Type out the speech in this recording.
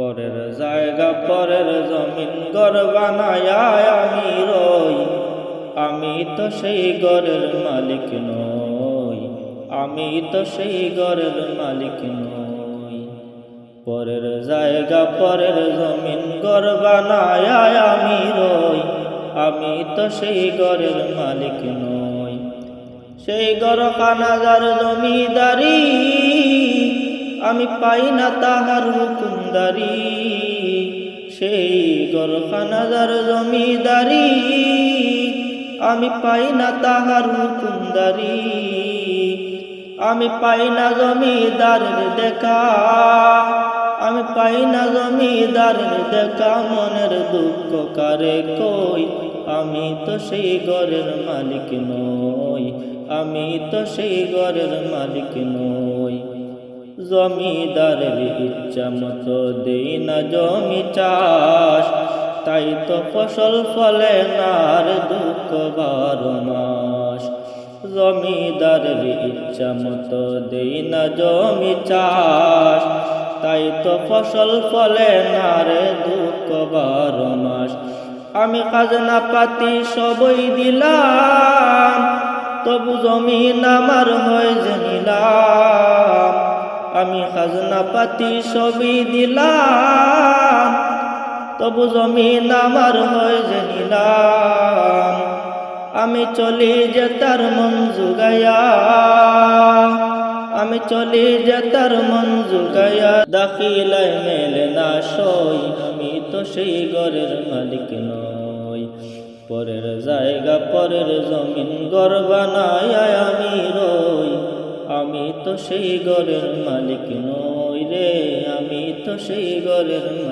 পরের জায়গা, পরের জমিন ঘর বানায় আমি রই। আমি তো সেই ঘরের মালিক নই। আমি তো সেই ঘরের মালিক নই। পরের জায়গা, পরের জমিন ঘর বানায় আমি রই। আমি তো সেই ঘরের মালিক নই। সেই ঘর কানাজার জমিদারি আমি পাই না তাহার হুকুমদারি। সেই ঘর খানাজার জমিদারি। আমি পাই না তাহার হুকুমদারি। আমি পাই না জমিদারের দেখা। আমি পাই না জমিদারের দেখা। মনের দুঃখ কারে কই? আমি তো সেই ঘরের মালিক নই। আমি তো সেই ঘরের মালিক নই। জমিদারের ইচ্ছা মতো দেই না জমি চাষ। তাই তো ফসল ফলে না আর দুঃখ বারো মাস। জমিদারের ইচ্ছা মতো দেই না জমি চাষ। তাই তো ফসল ফলে না রে দুঃখ বারো মাস। আমি খাজনা পাতি সবই দিলাম, তবু জমিন আমার হয় যে নিলাম। আমি খাজনা পাতি সবই দিলাম, তবু জমিন আমার হয় যে নিলাম। আমি চলি যে তার মন জুগাইয়া, আমি চলি যে তার মন জুগাইয়া। দাখিলায় মেলে না সই, আমি তো সেই ঘরের মালিক নই। পরের জায়গা, পরের জমিন, ঘর বানায় আমি আমি তো সেই ঘরের মালিক নই রে আমি তো সেই ঘরের মালিক।